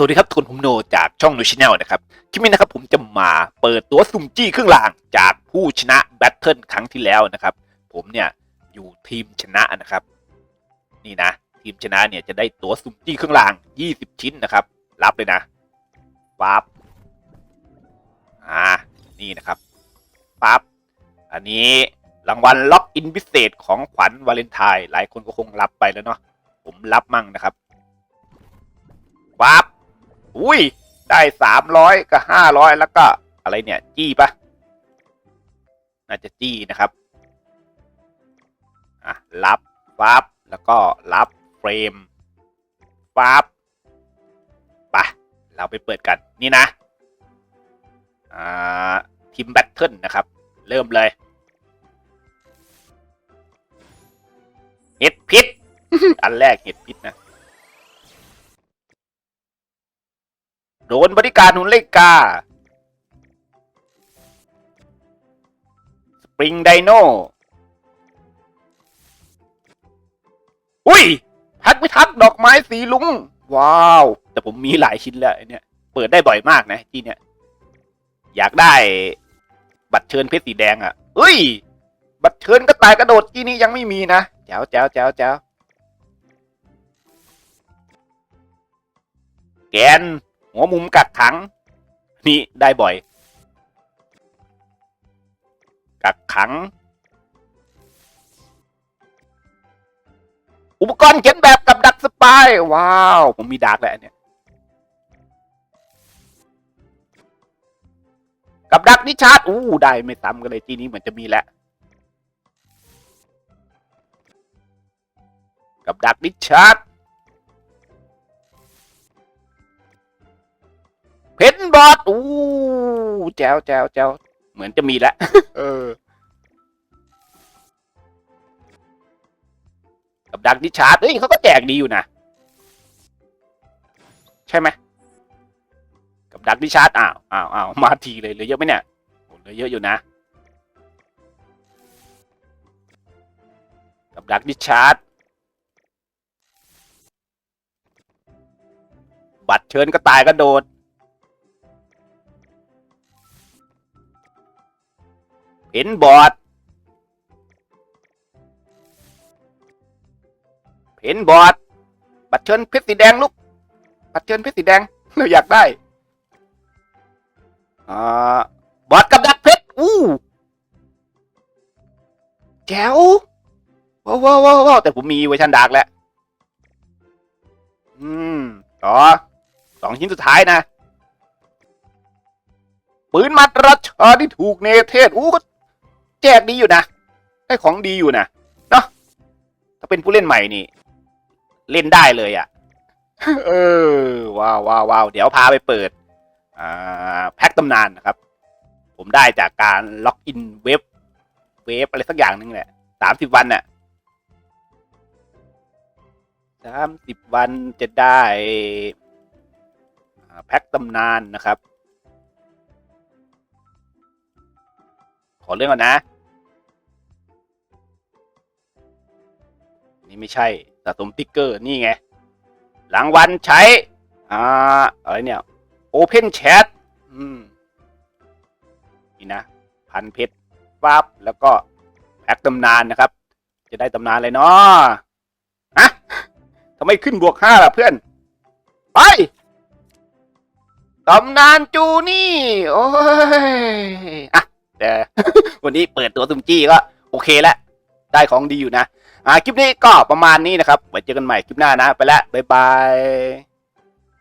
สวัสดีครับทุกคนผมโนจากช่องโนชิแนลนะครับ คลิปนี้นะครับผมจะมาเปิดตัวสุ่มจี้เครื่องรางจากผู้ชนะแบทเทิลครั้งที่แล้วนะครับ ผมเนี่ยอยู่ทีมชนะนะครับ นี่นะ ทีมชนะเนี่ยจะได้ตัวสุ่มจี้เครื่องราง 20 ชิ้นนะครับ รับเลยนะปั๊บอ่านี่นะครับปั๊บอันนี้รางวัลล็อกอินพิเศษของขวัญวาเลนไทน์หลายคนก็คงรับไปแล้วเนาะผมรับมั่งนะครับปั๊บ อุ้ย ได้สามร้อยกับห้าร้อยแล้วก็อะไรเนี่ย จี้ปะน่าจะจี้นะครับ อะ รับปั๊บแล้วก็รับเฟรมปั๊บไปเราไปเปิดกันนี่นะ อ่า ทีมแบทเทิลนะครับ เริ่มเลยเห็ดพิษ อันแรกเห็ดพิษนะ โดนบริการหุ่นเลกา สปริงไดโน อุ้ยทักไม่ทักดอกไม้สีลุง ว้าว แต่ผมมีหลายชิ้นแล้วไอเนี่ย เปิดได้บ่อยมากนะที่เนี่ย อยากได้บัตรเชิญเพชรสีแดงอะเอ้ย บัตรเชิญก็ตายกระโดดที่นี้ยังไม่มีนะแจ๋วแจ๋วแจ๋วแจ๋วแกน หัวมุมกักขัง นี่ได้บ่อย กักขัง อุปกรณ์เขียนแบบกับดักสปาย ว้าว ผมมีดักแล้วเนี่ย กับดักนิชาร์ดอู้ได้ไม่ซ้ำกันเลยทีนี้เหมือนจะมีแล้วกับดักนิชาร์ด เพนบอดอู้แจวแจวแจวเหมือนจะมีแล้วเออ กับดักดิชาร์ดเอ้ยเขาก็แจกดีอยู่นะ ใช่ไหมกับดักดิชาร์ดอ้าวอ้าวอ้าวมาทีเลยเหลือเยอะไหมเนี่ยโอ้เหลือเยอะอยู่นะ กับดักดิชาร์ดบัตรเชิญก็ตายก็โดด เห็นบอดเห็นบอดบัตรเชิญเพชรสีแดงลูกบัตรเชิญเพชรสีแดงเราอยากได้อ่าบอดกับดักเพชรอู้แจ๋วว้าวว้าวว้าวว้าวแต่ผมมีเวอร์ชันดาร์กแล้วอืมต่อสองชิ้นสุดท้ายนะปืนมัดรัชาที่ถูกเนเทศอู้ก็ แจกดีอยู่นะ ได้ของดีอยู่นะเนาะถ้าเป็นผู้เล่นใหม่นี่ เล่นได้เลยอะ่ะ เออว้าวว้าววาวเดี๋ยวพาไปเปิด อ่า แพ็คตำนานนะครับ ผมได้จากการล็อกอินเว็บ เว็บอะไรสักอย่างหนึ่งแหละสามสิบวันน่ะสามสิบวันจะได้อ่าแพ็คตำนานนะครับ อเรื่องก่อนนะ นี่ไม่ใช่สะสมติ๊กเกอร์ นี่ไงรางวัลใช้ อ่า อะไรเนี่ย Open Chat อืม นี่นะ พันเพชรปั๊บแล้วก็แพ็คตำนานนะครับ จะได้ตำนานเลยเนาะฮะทำไมขึ้นบวกห้าล่ะเพื่อน ไปตำนานจูนี่ โอ้ย อะ แต่ วันนี้เปิดตัวซุมจี้ก็โอเคแล้วได้ของดีอยู่นะ อ่าคลิปนี้ก็ประมาณนี้นะครับไว้เจอกันใหม่คลิปหน้านะ ไปแล้วบ๊ายบาย